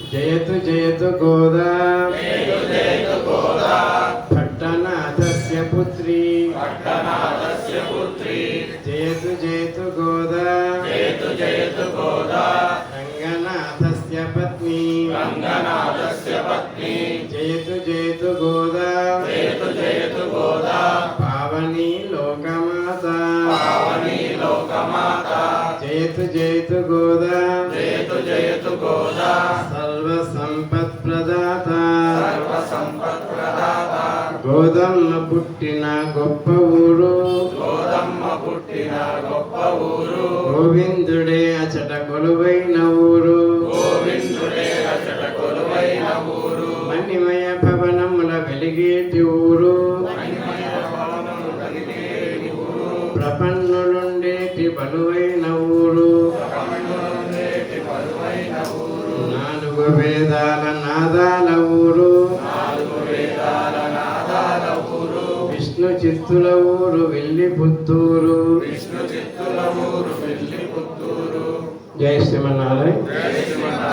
జయతు జయతు గోదా. భట్టనాథస్య పుత్రీ. జయతు జయతు గోదా. రంగనాథస్య పత్ని. జయతు జయతు గోదా. పావని లోకమాత. జయతు జయతు గోదా. సర్వ గోదమ్మ పుట్టిన గొప్ప ఊరు. గోవిందుడే అచట కొలువైన ఊరు. మణిమయ భవనముల వెలిగేటి ఊరు. ప్రపన్నులుండేటి బలువైన ఊరు. నాలుగు వేదాల నాదాల ఊరు. విష్ణు చిత్తుల ఊరు వెళ్ళి పుత్తూరు. జై శ్రీమన్నారాయణ.